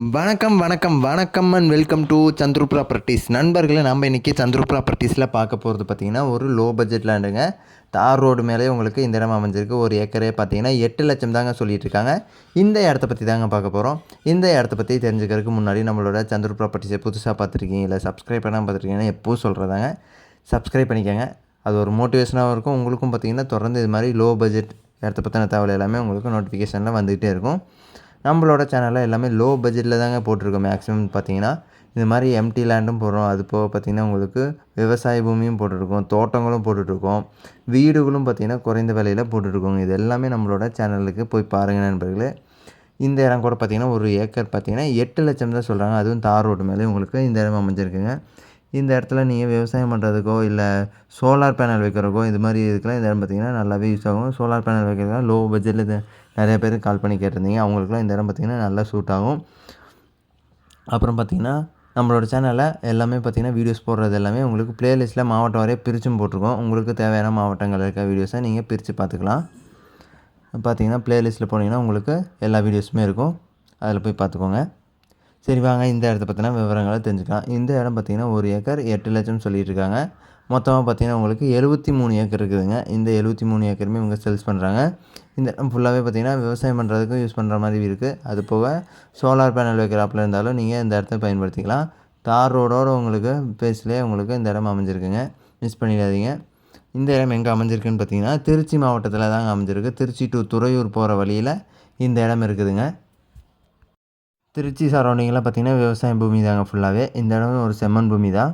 வணக்கம் வணக்கம் வணக்கம் and welcome to Chandru properties நண்பர்களை நம்ம இன்றைக்கி சந்துரு ப்ராப்பர்ட்டிஸில் பார்க்க போகிறது பார்த்திங்கன்னா ஒரு லோ பட்ஜெட் லேண்டுங்க தார் ரோடு மேலே உங்களுக்கு இந்த இடம் அமைஞ்சிருக்கு. ஒரு ஏக்கரே பார்த்தீங்கன்னா எட்டு லட்சம் தாங்க சொல்லிட்டு இருக்காங்க இந்த இடத்த பற்றி தாங்க பார்க்க போகிறோம் இந்த இடத்த பற்றி தெரிஞ்சுக்கிறதுக்கு முன்னாடி நம்மளோட சந்துரு ப்ராப்பர்ட்டிஸை புதுசாக பார்த்துருக்கீங்க இல்லை சப்ஸ்கிரைப் பண்ணாமல் பார்த்துருக்கீங்கன்னா எப்போவும் சொல்கிறதாங்க சப்ஸ்கிரைப் பண்ணிக்கோங்க. அது ஒரு மோட்டிவேஷனாகவும் இருக்கும். உங்களுக்கும் பார்த்திங்கன்னா தொடர்ந்து இது மாதிரி லோ பட்ஜெட் இடத்த பற்றின தகவல் எல்லாமே உங்களுக்கு நோட்டிஃபிகேஷனில் வந்துகிட்டே இருக்கும். நம்மளோட சேனலில் எல்லாமே லோ பட்ஜெட்டில் தாங்க போட்டிருக்கோம் மேக்ஸிமம் பார்த்தீங்கன்னா. இந்த மாதிரி எம்டி லேண்டும் போடுறோம். அது போக பார்த்திங்கன்னா உங்களுக்கு விவசாய பூமியும் போட்டுருக்கோம். தோட்டங்களும் போட்டுட்ருக்கோம். வீடுகளும் பார்த்திங்கன்னா குறைந்த விலையில் போட்டுட்ருக்கோங்க. இது எல்லாமே நம்மளோட சேனலுக்கு போய் பாருங்கள் நண்பர்களே. இந்த இடம் கூட பார்த்திங்கன்னா ஒரு ஏக்கர் பார்த்திங்கன்னா எட்டு லட்சம் தான் சொல்கிறாங்க அதுவும் தார் ரோடு மேலே உங்களுக்கு இந்த இடம் அமைஞ்சிருக்குங்க. இந்த இடத்துல நீங்கள் விவசாயம் பண்ணுறதுக்கோ இல்லை சோலார் பேனல் வைக்கிறக்கோ இது மாதிரி இதுக்கெல்லாம் இந்த இடம் பார்த்திங்கன்னா நல்லாவே யூஸ் ஆகும். சோலார் பேனல் வைக்கிறதுலாம் லோ பட்ஜெட்டில் இது நிறைய பேர் கால் பண்ணி கேட்டிருந்தீங்க. அவங்களுக்குலாம் இந்த இடம் பார்த்திங்கன்னா நல்லா சூட் ஆகும். அப்புறம் பார்த்திங்கன்னா நம்மளோட சேனலில் எல்லாமே பார்த்திங்கன்னா வீடியோஸ் போடுறது எல்லாமே உங்களுக்கு ப்ளேலிஸ்ட்டில் மாவட்டம் வரைய பிரிச்சும் போட்டிருக்கோம். உங்களுக்கு தேவையான மாவட்டங்கள் இருக்க வீடியோஸை நீங்கள் பிரித்து பார்த்துக்கலாம் பார்த்திங்கன்னா ப்ளேலிஸ்ட்டில் போனீங்கன்னா உங்களுக்கு எல்லா வீடியோஸுமே இருக்கும். அதில் போய் பார்த்துக்கோங்க சரி வாங்க. இந்த இடத்த பற்றின விவரங்களை தெரிஞ்சுக்கலாம். இந்த இடம் பார்த்திங்கன்னா ஒரு ஏக்கர் எட்டு லட்சம் சொல்லிட்டு இருக்காங்க மொத்தமாக பார்த்திங்கன்னா உங்களுக்கு எழுபத்தி மூணு ஏக்கர் இருக்குதுங்க. இந்த எழுபத்தி மூணு ஏக்கருமே இவங்க சேல்ஸ் பண்ணுறாங்க இந்த இடம் ஃபுல்லாகவே பார்த்திங்கன்னா விவசாயம் பண்ணுறதுக்கும் யூஸ் பண்ணுற மாதிரி இருக்குது அது போக சோலார் பேனல் வைக்கிறாப்பில் இருந்தாலும் நீங்கள் இந்த இடத்த பயன்படுத்திக்கலாம். தார் ரோடோடு உங்களுக்கு பேஸ்லேயே உங்களுக்கு இந்த இடம் அமைஞ்சிருக்குங்க. மிஸ் பண்ணிடாதீங்க. இந்த இடம் எங்கே அமைஞ்சிருக்குன்னு பார்த்தீங்கன்னா திருச்சி மாவட்டத்தில் தாங்க அமைஞ்சிருக்கு. திருச்சி டு துறையூர் போகிற வழியில் இந்த இடம் இருக்குதுங்க. திருச்சி சரௌண்டிங்கில் பார்த்திங்கன்னா விவசாய பூமி தாங்க ஃபுல்லாகவே இந்த இடமே ஒரு செம்மண் பூமி தான்.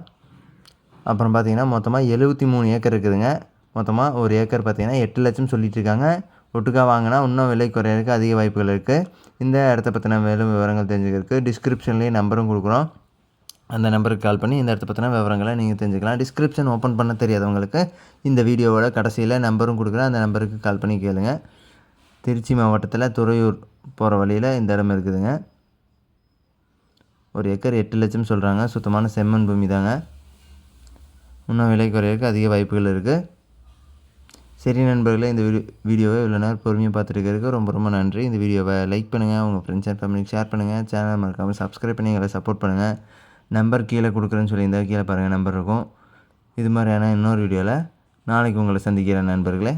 அப்புறம் பார்த்திங்கன்னா மொத்தமாக எழுபத்தி மூணு ஏக்கர் இருக்குதுங்க. மொத்தமாக ஒரு ஏக்கர் பார்த்திங்கன்னா எட்டு லட்சம் சொல்லிட்டு இருக்காங்க. ஒட்டுக்கா வாங்கினா இன்னும் விலை குறையிறதுக்கு அதிக வாய்ப்புகள் இருக்குது இந்த இடத்த பற்றின மேலும் விவரங்கள் தெரிஞ்சுக்கிறதுக்கு டிஸ்கிரிப்ஷன்லேயே நம்பரும் கொடுக்குறோம். அந்த நம்பருக்கு கால் பண்ணி இந்த இடத்த பற்றின விவரங்களை நீங்கள் தெரிஞ்சுக்கலாம். டிஸ்கிரிப்ஷன் ஓப்பன் பண்ண தெரியாதவங்களுக்கு இந்த வீடியோவோட கடைசியில் நம்பரும் கொடுக்குறேன். அந்த நம்பருக்கு கால் பண்ணி கேளுங்க. திருச்சி மாவட்டத்தில் துறையூர் போகிற வழியில் இந்த இடம் இருக்குதுங்க. ஒரு ஏக்கர் எட்டு லட்சம் சொல்கிறாங்க சுத்தமான செம்மண் பூமி தாங்க. இன்னும் விலை குறையிறதுக்கு அதிக வாய்ப்புகள் இருக்குது சரி நண்பர்களே இந்த வீடியோ வீடியோவை இவ்வளோ நேரம் பொறுமையாக பார்த்துருக்கிறதுக்கு ரொம்ப ரொம்ப நன்றி. இந்த வீடியோவை லைக் பண்ணுங்கள் உங்கள் ஃப்ரெண்ட்ஸ் அண்ட் ஃபேமிலிக்கு ஷேர் பண்ணுங்கள் சேனல் மறக்காமல் சப்ஸ்கிரைப் பண்ணி எங்களை சப்போர்ட் பண்ணுங்கள் நம்பர் கீழே கொடுக்குறேன்னு சொல்லியிருந்தால் கீழே பாருங்கள் நம்பர் இருக்கும். இது மாதிரியான இன்னொரு வீடியோவில் நாளைக்கு உங்களை சந்திக்கிறேன் நண்பர்களே.